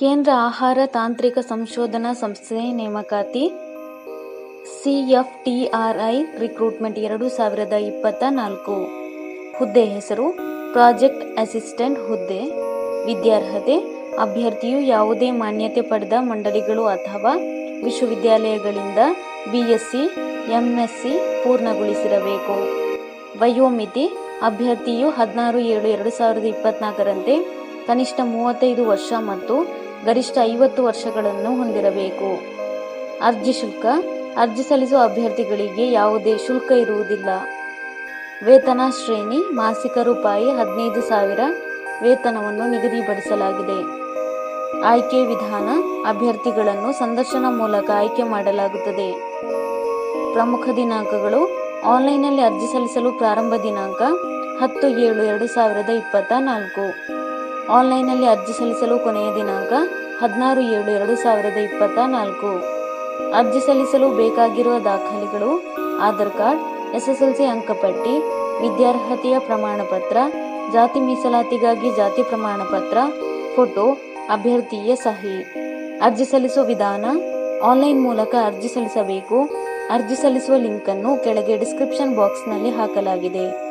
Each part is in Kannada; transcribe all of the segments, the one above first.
ಕೇಂದ್ರ ಆಹಾರ ತಾಂತ್ರಿಕ ಸಂಶೋಧನಾ ಸಂಸ್ಥೆ ನೇಮಕಾತಿ, ಸಿಎಫ್ಟಿಆರ್ಐ ರಿಕ್ರೂಟ್ಮೆಂಟ್ ಎರಡು ಸಾವಿರದ ಇಪ್ಪತ್ತ ನಾಲ್ಕು. ಹುದ್ದೆ ಹೆಸರು ಪ್ರಾಜೆಕ್ಟ್ ಅಸಿಸ್ಟೆಂಟ್ ಹುದ್ದೆ. ವಿದ್ಯಾರ್ಹತೆ, ಅಭ್ಯರ್ಥಿಯು ಯಾವುದೇ ಮಾನ್ಯತೆ ಪಡೆದ ಮಂಡಳಿಗಳು ಅಥವಾ ವಿಶ್ವವಿದ್ಯಾಲಯಗಳಿಂದ ಬಿಎಸ್ಸಿ, ಎಂಎಸ್ಸಿ ಪೂರ್ಣಗೊಳಿಸಿರಬೇಕು. ವಯೋಮಿತಿ, ಅಭ್ಯರ್ಥಿಯು ಹದಿನಾರು ಏಳು ಎರಡು ಸಾವಿರದ ಇಪ್ಪತ್ನಾಲ್ಕರಂತೆ ಕನಿಷ್ಠ ಮೂವತ್ತೈದು ವರ್ಷ ಮತ್ತು ಗರಿಷ್ಠ ಐವತ್ತು ವರ್ಷಗಳನ್ನು ಹೊಂದಿರಬೇಕು. ಅರ್ಜಿ ಶುಲ್ಕ, ಅರ್ಜಿ ಸಲ್ಲಿಸುವ ಅಭ್ಯರ್ಥಿಗಳಿಗೆ ಯಾವುದೇ ಶುಲ್ಕ ಇರುವುದಿಲ್ಲ. ವೇತನ ಶ್ರೇಣಿ, ಮಾಸಿಕ ರೂಪಾಯಿ ಹದಿನೈದು ಸಾವಿರ ವೇತನವನ್ನು ನಿಗದಿಪಡಿಸಲಾಗಿದೆ. ಆಯ್ಕೆ ವಿಧಾನ, ಅಭ್ಯರ್ಥಿಗಳನ್ನು ಸಂದರ್ಶನ ಮೂಲಕ ಆಯ್ಕೆ ಮಾಡಲಾಗುತ್ತದೆ. ಪ್ರಮುಖ ದಿನಾಂಕಗಳು, ಆನ್ಲೈನ್ನಲ್ಲಿ ಅರ್ಜಿ ಸಲ್ಲಿಸಲು ಪ್ರಾರಂಭ ದಿನಾಂಕ ಹತ್ತು ಏಳು ಎರಡು ಸಾವಿರದ ಇಪ್ಪತ್ತ ನಾಲ್ಕು ಆನ್ಲೈನ್ನಲ್ಲಿ ಅರ್ಜಿ ಸಲ್ಲಿಸಲು ಕೊನೆಯ ದಿನಾಂಕ ಹದಿನಾರು ಏಳು ಎರಡು ಸಾವಿರದ ಇಪ್ಪತ್ತ ನಾಲ್ಕು. ಅರ್ಜಿ ಸಲ್ಲಿಸಲು ಬೇಕಾಗಿರುವ ದಾಖಲೆಗಳು, ಆಧಾರ್ ಕಾರ್ಡ್, ಎಸ್ಎಸ್ಎಲ್ಸಿ ಅಂಕಪಟ್ಟಿ, ವಿದ್ಯಾರ್ಹತೆಯ ಪ್ರಮಾಣಪತ್ರ, ಜಾತಿ ಮೀಸಲಾತಿಗಾಗಿ ಜಾತಿ ಪ್ರಮಾಣಪತ್ರ, ಫೋಟೋ, ಅಭ್ಯರ್ಥಿಯ ಸಹಿ. ಅರ್ಜಿ ಸಲ್ಲಿಸುವ ವಿಧಾನ, ಆನ್ಲೈನ್ ಮೂಲಕ ಅರ್ಜಿ ಸಲ್ಲಿಸಬೇಕು. ಅರ್ಜಿ ಸಲ್ಲಿಸುವ ಲಿಂಕನ್ನು ಕೆಳಗೆ ಡಿಸ್ಕ್ರಿಪ್ಷನ್ ಬಾಕ್ಸ್ನಲ್ಲಿ ಹಾಕಲಾಗಿದೆ.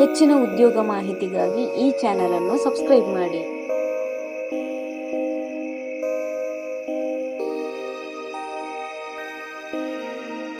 ಹೆಚ್ಚಿನ ಉದ್ಯೋಗ ಮಾಹಿತಿಗಾಗಿ ಈ ಚಾನೆಲ್ ಅನ್ನು ಸಬ್ಸ್ಕ್ರೈಬ್ ಮಾಡಿ.